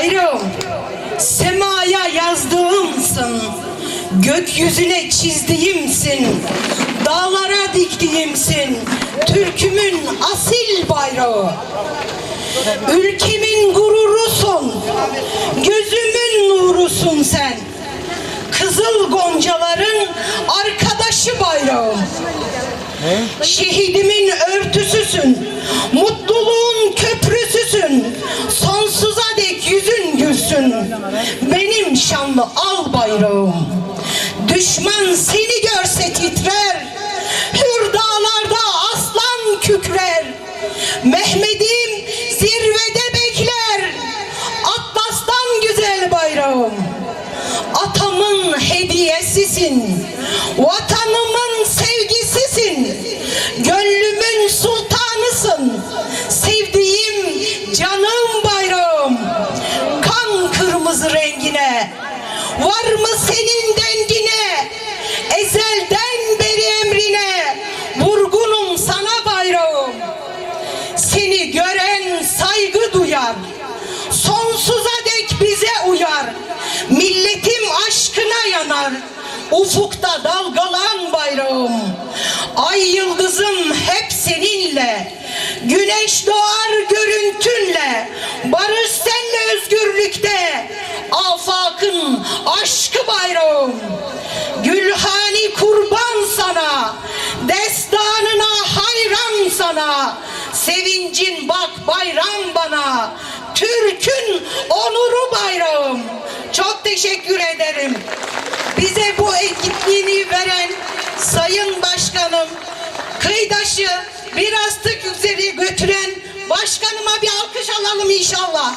Bayrağım, semaya yazdığımsın, gökyüzüne çizdiğimsin, dağlara diktiğimsin, türkümün asil bayrağı. Ülkemin gururusun, gözümün nurusun sen. Kızıl goncaların arkadaşı bayrağım. Şehidimin örtüsüsün, mutluluğun köprüsüsün, Benim şanlı al bayrağım. Düşman seni görse titrer, hür aslan kükrer. Mehmet'im zirvede bekler, Atlas'tan güzel bayrağım. Atamın hediyesisin, vatanımın var mı senin dengine, ezelden beri emrine, vurgunum sana bayrağım. Seni gören saygı duyar, sonsuza dek bize uyar. Milletim aşkına yanar, ufukta dalgalan bayrağım. Ay yıldızım hep seninle, güneş doğar görüntünle. Barış Sevincin bak bayram bana, Türk'ün onuru bayrağım. Çok teşekkür ederim. Bize bu ekipliğini veren Sayın Başkanım, kıydaşı bir astık yükseli götüren başkanıma bir alkış alalım inşallah.